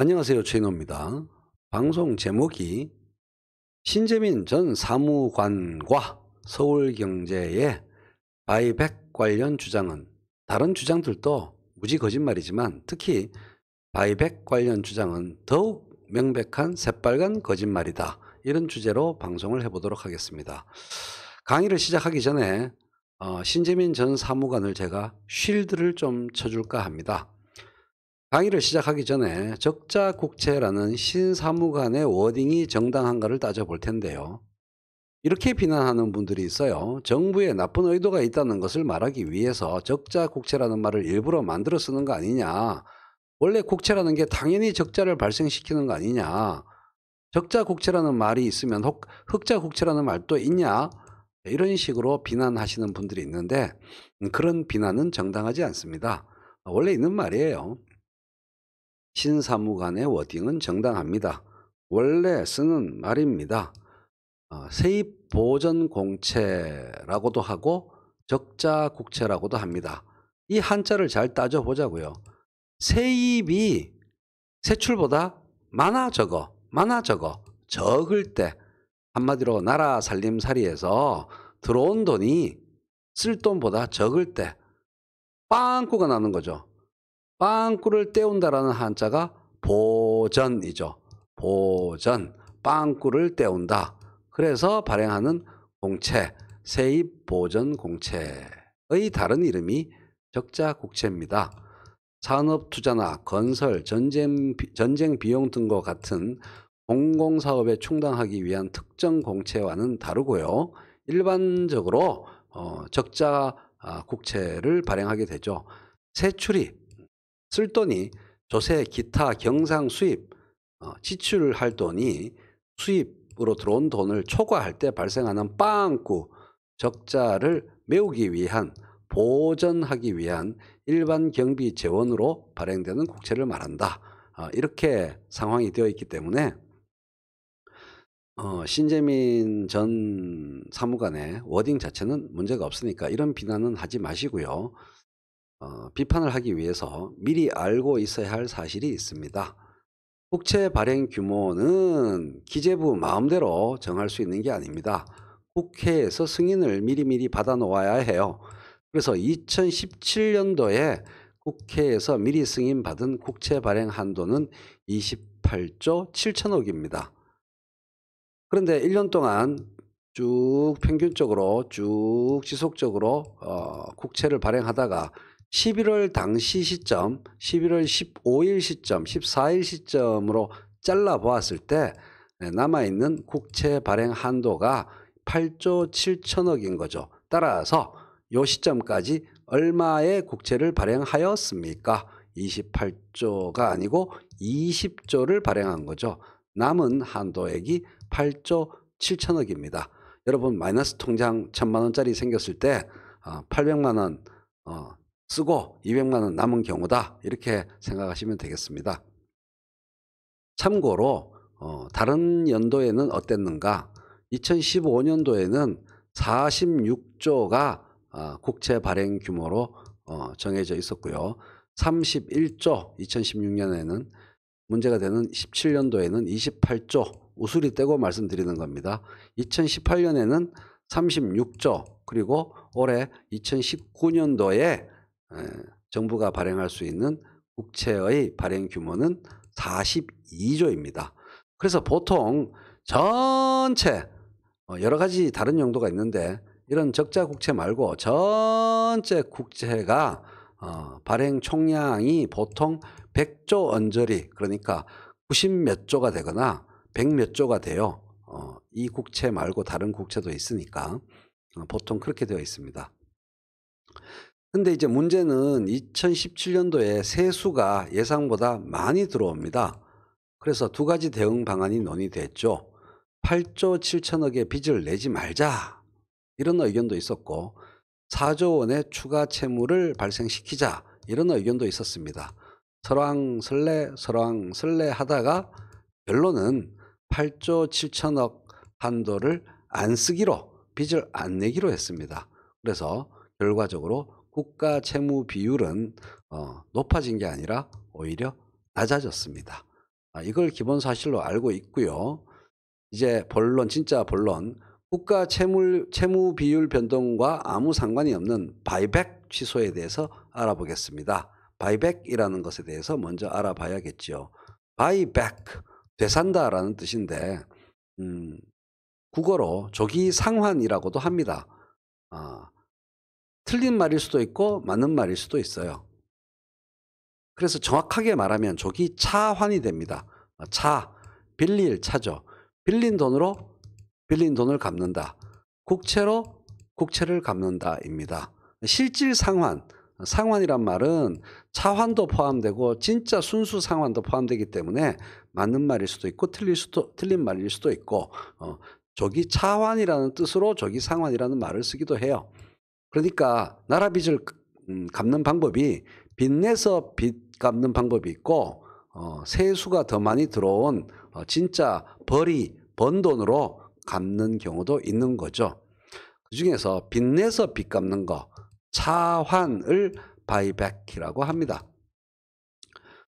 안녕하세요. 최인호입니다. 방송 제목이 신재민 전 사무관과 서울경제의 바이백 관련 주장은 다른 주장들도 무지 거짓말이지만 특히 바이백 관련 주장은 더욱 명백한 새빨간 거짓말이다. 이런 주제로 방송을 해보도록 하겠습니다. 강의를 시작하기 전에 어, 신재민 전 사무관을 제가 쉴드를 좀 쳐줄까 합니다. 강의를 시작하기 전에 적자 국채라는 신사무관의 워딩이 정당한가를 따져볼 텐데요. 이렇게 비난하는 분들이 있어요. 정부에 나쁜 의도가 있다는 것을 말하기 위해서 적자 국채라는 말을 일부러 만들어 쓰는 거 아니냐. 원래 국채라는 게 당연히 적자를 발생시키는 거 아니냐. 적자 국채라는 말이 있으면 흑, 흑자 국채라는 말도 있냐. 이런 식으로 비난하시는 분들이 있는데 음, 그런 비난은 정당하지 않습니다. 원래 있는 말이에요. 신사무관의 워딩은 정당합니다. 원래 쓰는 말입니다. 어, 세입 보전 공채라고도 하고 적자 국채라고도 합니다. 이 한자를 잘 따져보자고요. 세입이 세출보다 많아 적어, 많아 적어, 적을 때 한마디로 나라 살림살이에서 들어온 돈이 쓸 돈보다 적을 때 빵꾸가 나는 거죠. 빵꾸를 때운다라는 한자가 보전이죠. 보전, 빵꾸를 때운다. 그래서 발행하는 공채, 세입 보전 공채의 다른 이름이 적자 국채입니다. 산업 투자나 건설, 전쟁, 전쟁 비용 등과 같은 공공사업에 충당하기 위한 특정 공채와는 다르고요. 일반적으로 어, 적자 아, 국채를 발행하게 되죠. 세출이 쓸 돈이 조세, 기타, 경상 수입, 어, 지출을 할 돈이 수입으로 들어온 돈을 초과할 때 발생하는 빵꾸, 적자를 메우기 위한 보전하기 위한 일반 경비 재원으로 발행되는 국채를 말한다. 어, 이렇게 상황이 되어 있기 때문에 어, 신재민 전 사무관의 워딩 자체는 문제가 없으니까 이런 비난은 하지 마시고요. 어, 비판을 하기 위해서 미리 알고 있어야 할 사실이 있습니다. 국채 발행 규모는 기재부 마음대로 정할 수 있는 게 아닙니다. 국회에서 승인을 미리미리 받아 놓아야 해요. 그래서 2017년도에 국회에서 미리 승인 받은 국채 발행 한도는 28조 7천억입니다. 그런데 1년 동안 쭉 평균적으로 쭉 지속적으로 어, 국채를 발행하다가 11월 당시 시점, 11월 15일 시점, 14일 시점으로 잘라 보았을 때 네, 남아 있는 국채 발행 한도가 8조 7천억인 거죠. 따라서 이 시점까지 얼마의 국채를 발행하였습니까? 28조가 아니고 20조를 발행한 거죠. 남은 한도액이 8조 7천억입니다. 여러분 마이너스 통장 1천만 원짜리 생겼을 때 800만 어, 원 어, 쓰고 200만 원 남은 경우다 이렇게 생각하시면 되겠습니다. 참고로 어, 다른 연도에는 어땠는가 2015년도에는 46조가 어, 국채 발행 규모로 어, 정해져 있었고요. 31조 2016년에는 문제가 되는 17년도에는 28조 우수리 떼고 말씀드리는 겁니다. 2018년에는 36조 그리고 올해 2019년도에 정부가 발행할 수 있는 국채의 발행 규모는 42조입니다. 그래서 보통 전체 어, 여러 가지 다른 용도가 있는데 이런 적자 국채 말고 전체 국채가 어, 발행 총량이 보통 100조 언저리 그러니까 90몇 조가 되거나 100몇 조가 돼요. 어, 이 국채 말고 다른 국채도 있으니까 보통 그렇게 되어 있습니다. 근데 이제 문제는 2017년도에 세수가 예상보다 많이 들어옵니다. 그래서 두 가지 대응 방안이 논의됐죠. 8조 7천억의 빚을 내지 말자. 이런 의견도 있었고 4조 원의 추가 채무를 발생시키자. 이런 의견도 있었습니다. 설왕설래 설왕설래 하다가 결론은 8조 7천억 한도를 안 쓰기로 빚을 안 내기로 했습니다. 그래서 결과적으로 국가 채무 비율은 어, 높아진 게 아니라 오히려 낮아졌습니다. 아, 이걸 기본 사실로 알고 있고요. 이제 본론 진짜 본론 국가 채물 채무 비율 변동과 아무 상관이 없는 바이백 취소에 대해서 알아보겠습니다. 바이백이라는 것에 대해서 먼저 알아봐야겠죠. 바이백 되산다라는 뜻인데 음, 국어로 조기 상환이라고도 합니다. 아, 틀린 말일 수도 있고 맞는 말일 수도 있어요. 그래서 정확하게 말하면 조기 차환이 됩니다. 아, 차, 빌릴 차죠. 빌린 돈으로 빌린 돈을 갚는다. 국채로 국채를 갚는다입니다. 실질 상환, 상환이란 말은 차환도 포함되고 진짜 순수 상환도 포함되기 때문에 맞는 말일 수도 있고 틀릴 수도 틀린 말일 수도 있고 어, 조기 차환이라는 뜻으로 조기 상환이라는 말을 쓰기도 해요. 그러니까 나라 빚을 음, 갚는 방법이 빚내서 빚 갚는 방법이 있고 어, 세수가 더 많이 들어온 어, 진짜 벌이 번 돈으로 갚는 경우도 있는 거죠. 그 중에서 빚내서 빚 갚는 거 차환을 바이백이라고 합니다.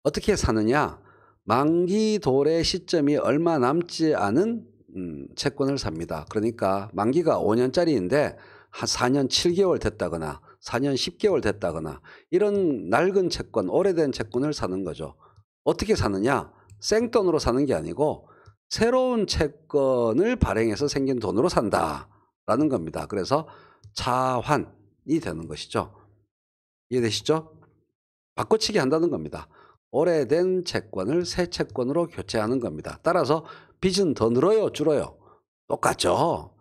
어떻게 사느냐? 만기 도래 시점이 얼마 남지 않은 음, 채권을 삽니다. 그러니까 만기가 5년짜리인데 한 4년 7개월 됐다거나 4년 10개월 됐다거나 이런 낡은 채권, 오래된 채권을 사는 거죠. 어떻게 사느냐? 생돈으로 사는 게 아니고 새로운 채권을 발행해서 생긴 돈으로 산다라는 겁니다. 그래서 차환이 되는 것이죠. 이해되시죠? 바꿔치기 한다는 겁니다. 오래된 채권을 새 채권으로 교체하는 겁니다. 따라서 빚은 더 늘어요, 줄어요? 똑같죠.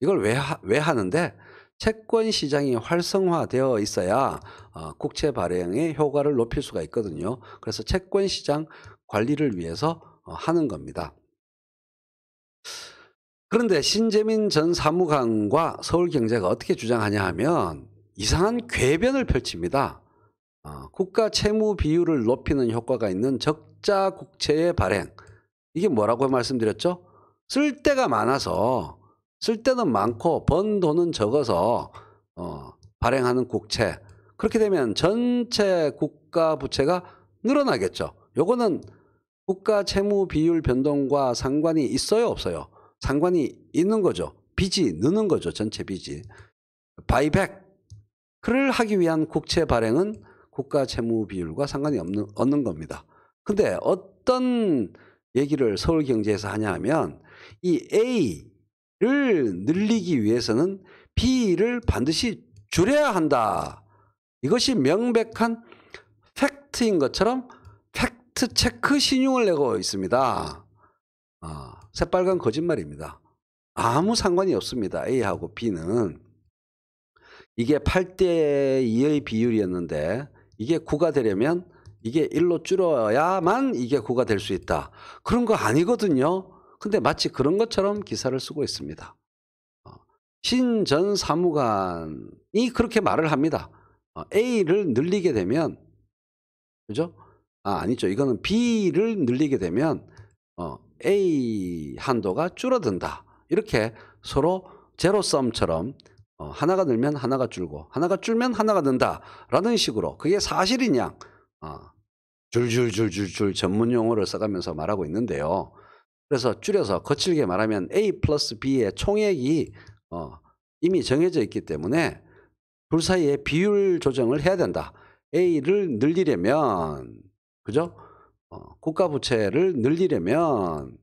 이걸 왜, 하, 왜 하는데 채권 시장이 활성화되어 있어야 어, 국채 발행의 효과를 높일 수가 있거든요. 그래서 채권 시장 관리를 위해서 어, 하는 겁니다. 그런데 신재민 전 사무관과 서울경제가 어떻게 주장하냐 하면 이상한 궤변을 펼칩니다. 어, 국가 채무 비율을 높이는 효과가 있는 적자 국채의 발행. 이게 뭐라고 말씀드렸죠? 쓸 데가 많아서 쓸 데는 많고 번 돈은 적어서 어, 발행하는 국채. 그렇게 되면 전체 국가 부채가 늘어나겠죠. 요거는 국가 채무 비율 변동과 상관이 있어요, 없어요? 상관이 있는 거죠. 빚이 느는 거죠. 전체 빚이. 바이백을 하기 위한 국채 발행은 국가 채무 비율과 상관이 없는, 없는 겁니다. 근데 어떤 얘기를 서울 경제에서 하냐 하면 이 A 를 늘리기 위해서는 B를 반드시 줄여야 한다. 이것이 명백한 팩트인 것처럼 팩트 체크 신용을 내고 있습니다. 아, 새빨간 거짓말입니다. 아무 상관이 없습니다. A하고 B는. 이게 8대 2의 비율이었는데 이게 9가 되려면 이게 1로 줄어야만 이게 9가 될 수 있다. 그런 거 아니거든요. 근데 마치 그런 것처럼 기사를 쓰고 있습니다. 어, 신전 사무관이 그렇게 말을 합니다. 어, A를 늘리게 되면 그죠? 아, 아니죠. 이거는 B를 늘리게 되면 어, A 한도가 줄어든다. 이렇게 서로 제로섬처럼 어, 하나가 늘면 하나가 줄고 하나가 줄면 하나가 는다. 라는 식으로 그게 사실이냐 어, 줄줄줄줄줄 전문 용어를 써가면서 말하고 있는데요. 그래서 줄여서 거칠게 말하면 A 플러스 B의 총액이 어, 이미 정해져 있기 때문에 둘 사이에 비율 조정을 해야 된다. A를 늘리려면 그죠? 어, 국가 부채를 늘리려면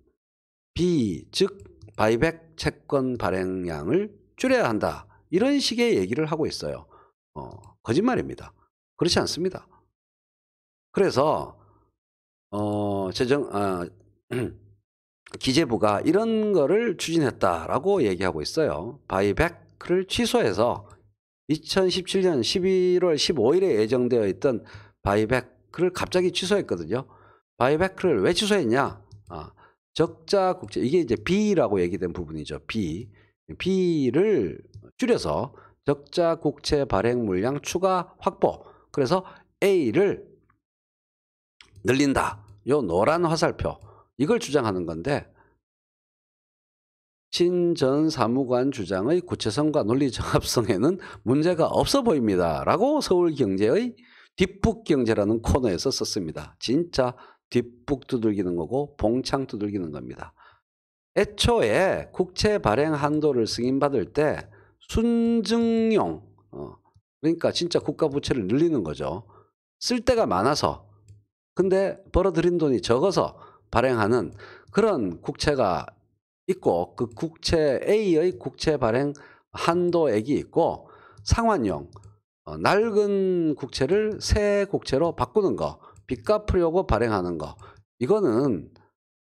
B 즉 바이백 채권 발행량을 줄여야 한다. 이런 식의 얘기를 하고 있어요. 어, 거짓말입니다. 그렇지 않습니다. 그래서 어, 재정 어, 기재부가 이런 거를 추진했다라고 얘기하고 있어요. 바이백을 취소해서 2017년 11월 15일에 예정되어 있던 바이백을 갑자기 취소했거든요. 바이백을 왜 취소했냐? 아, 적자 국채 이게 이제 B라고 얘기된 부분이죠. B B를 줄여서 적자 국채 발행 물량 추가 확보. 그래서 A를 늘린다. 요 노란 화살표 이걸 주장하는 건데 신전 사무관 주장의 구체성과 논리 정합성에는 문제가 없어 보입니다. 라고 서울경제의 뒷북경제라는 코너에서 썼습니다. 진짜 뒷북 두들기는 거고 봉창 두들기는 겁니다. 애초에 국채 발행 한도를 승인받을 때 순증용 어, 그러니까 진짜 국가 부채를 늘리는 거죠. 쓸 데가 많아서 근데 벌어들인 돈이 적어서 발행하는 그런 국채가 있고 그 국채 A의 국채 발행 한도액이 있고 상환용 어, 낡은 국채를 새 국채로 바꾸는 거 빚 갚으려고 발행하는 거 이거는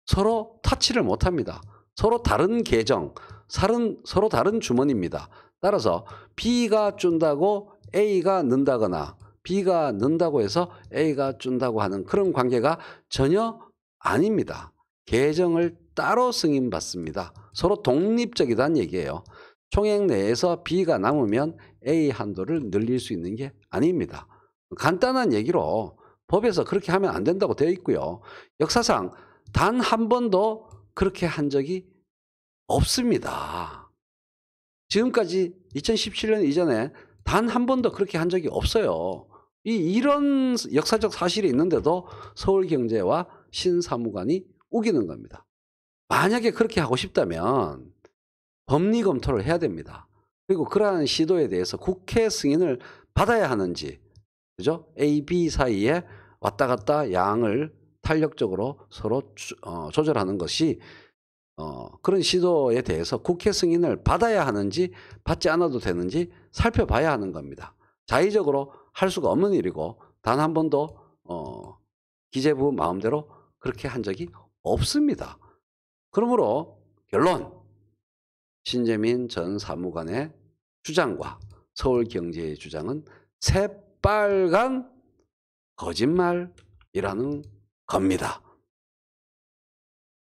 서로 터치를 못합니다. 서로 다른 계정, 서로 다른 주머니입니다. 따라서 B가 준다고 A가 는다거나 B가 는다고 해서 A가 준다고 하는 그런 관계가 전혀 아닙니다. 계정을 따로 승인받습니다. 서로 독립적이다는 얘기예요. 총액 내에서 B가 남으면 A 한도를 늘릴 수 있는 게 아닙니다. 간단한 얘기로 법에서 그렇게 하면 안 된다고 되어 있고요. 역사상 단 한 번도 그렇게 한 적이 없습니다. 지금까지 2017년 이전에 단 한 번도 그렇게 한 적이 없어요. 이 이런 역사적 사실이 있는데도 서울경제와 신사무관이 우기는 겁니다. 만약에 그렇게 하고 싶다면 법리 검토를 해야 됩니다. 그리고 그러한 시도에 대해서 국회 승인을 받아야 하는지, 그죠? A, B 사이에 왔다 갔다 양을 탄력적으로 서로 주, 어, 조절하는 것이 어, 그런 시도에 대해서 국회 승인을 받아야 하는지 받지 않아도 되는지 살펴봐야 하는 겁니다. 자의적으로 할 수가 없는 일이고 단 한 번도 어, 기재부 마음대로 그렇게 한 적이 없습니다. 그러므로 결론 신재민 전 사무관의 주장과 서울경제의 주장은 새빨간 거짓말이라는 겁니다.